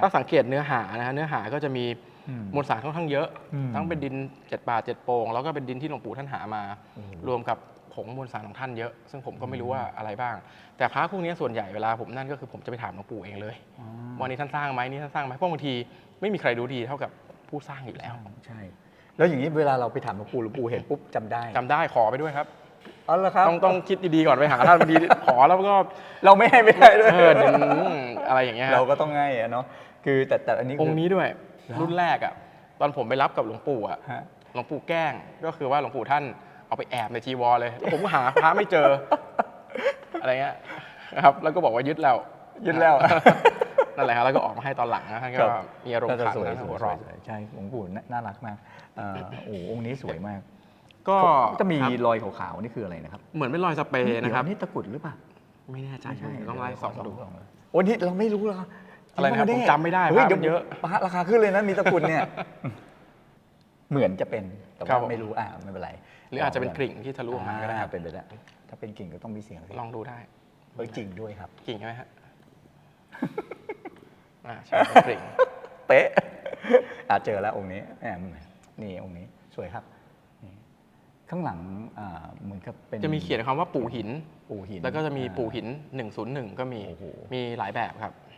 ถ้าสังเกตเนื้อหานะฮะเนื้อหาก็จะมีอืมมวลสารค่อนข้างเยอะอืมทั้งเป็นดินเจ็ดบาทเจ็ดโปงแล้วก็เป็นดินที่หลวงปู่ท่านหามาโอ้โหรวมกับผงมวลสารของท่านเยอะ ซึ่งผมก็ไม่รู้ว่าอะไรบ้าง แต่พระพวกนี้ส่วนใหญ่เวลาผมนั่นก็คือผมจะไปถามหลวงปู่เองเลยอ๋อวันนี้ท่านสร้างไหมนี่ท่านสร้างไหมเพราะบางทีไม่มีใครรู้ดีเท่ากับผู้สร้างอยู่แล้วใช่ แล้วอย่างนี้เวลาเราไปถามหลวงปู่หลวงปู่เห็นปุ๊บจำได้จำได้ขอไปด้วยครับอ๋อเหรอครับต้องต้องคิดดีๆก่อนไปหาท่านบางทีขอแล้วก็เราไม่ให้ไม่ได้ด้วยเออเดี๋ยวอะไรอย่างเงี้ยเราก็ต้องให้อะเนาะ คือแต่แต่อันนี้องค์นี้ด้วยเหรอรุ่นแรกอะตอนผมไปรับกับหลวงปู่อะฮะ หลวงปู่แกล้งก็คือว่าหลวงปู่ท่านเอาไปแอบในจีวรเลย ผมก็หาพระไม่เจอ อะไรเงี้ยนะครับ แล้วก็บอกว่ายึดแล้วยึดแล้ว นั่นแหละครับแล้วก็ออกมาให้ตอนหลังนะท่านก็ครับ มีอารมณ์น่าจะขันสวยนะสหัววยเร้อนสวยใช่หลวงปู่น่าน่ารักมากเอ่อโอ้โหองค์นี้สวยมากก็จะมีครับรอยขาวๆนี่คืออะไรนะครับเหมือนเป็นรอยสเปรย์นะครับเดี๋ยวนี่ตะกรุดหรือเปล่าไม่แน่ใจไม่ใช่ต้องไล่สองดู โอ้นี่เราไม่รู้เหรอ อะไรนะครับจงผมจำไม่ได้เฮ้ยภาพเดี๋ยวมันเยอะปะราคาขึ้นเลยนะมีตะกรุดเนี่ย เหมือนจะเป็นแต่ครัว่าบผมไม่รู้อ่าไม่เป็นไรหรืออาจจะเป็นกริ่งที่ทะลุออกมาก็ได้อ่เป็นไปได้ถ้าเป็นกิ่งก็ต้องมีเสียงสิลองดูได้เฮ้ยจริงด้วยครับ กิ่งใช่ไหมฮะ อ่าใช่เป็นกริ่ง เป๊ะอะเจอแล้วองค์นี้แหมนี่องค์นี้สวยครับนี่ข้างหลังอ่าเหมือนกับเป็นจะมีเขียนคำว่าปู่หิน ปู่หินแล้วก็จะมีอ่าปู่หิน 101 ก็มี โอ้โห มีหลายแบบครับ